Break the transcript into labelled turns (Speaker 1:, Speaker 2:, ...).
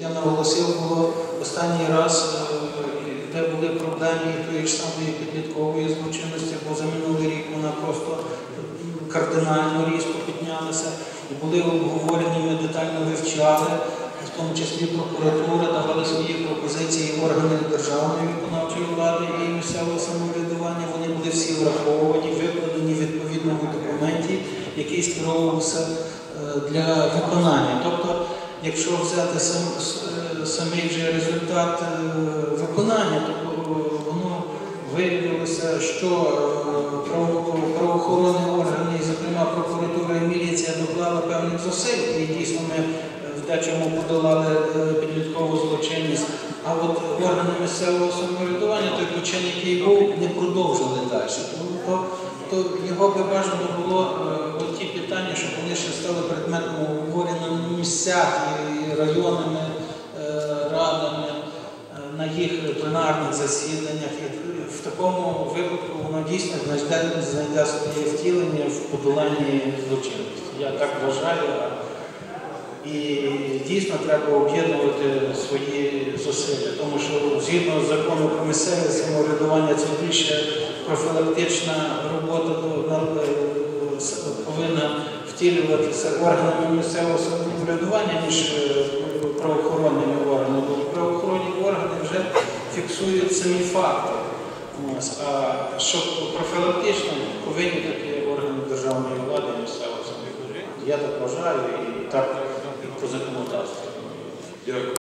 Speaker 1: Я наголосив було останній раз, е, де були проблеми тої ж самої підліткової злочинності, бо за минулий рік вона просто кардинально різко піднялася. І були обговорені, ми детально вивчали, в тому числі прокуратура давали свої пропозиції органи державної виконавчої влади і місцевого самоврядування. Вони були всі враховані, викладені в відповідному документі, який скеровувався е, для виконання. Тобто, якщо взяти сам, е, самий вже результат е, виконання, то е, воно виявилося, що правоохоронні органи, зокрема прокуратура і міліція, доклали певних зусиль, і дійсно ми в дечому подолали підліткову злочинність. А от органи місцевого самоврядування, той почин, який був, не продовжили далі. То, то його би бажано було ті питання, щоб вони ще стали предметом обговорення місцях і районними е, радами е, на їх пленарних засіданнях. В такому випадку воно дійсно знайде, знайде своє втілення в подоланні злочинності. Я так вважаю. І дійсно треба об'єднувати свої зусилля, тому що згідно з закону про місцеве самоврядування це більше профілактична робота е, повинна втілюватися органами місцевого самоврядування, ніж е, правоохоронними органами. Бо правоохоронні органи вже фіксують самі факти. А щоб профілактично повинні такі органи державної влади місцевого самоврядування. Я так вважаю і так по законодавству.
Speaker 2: Дякую.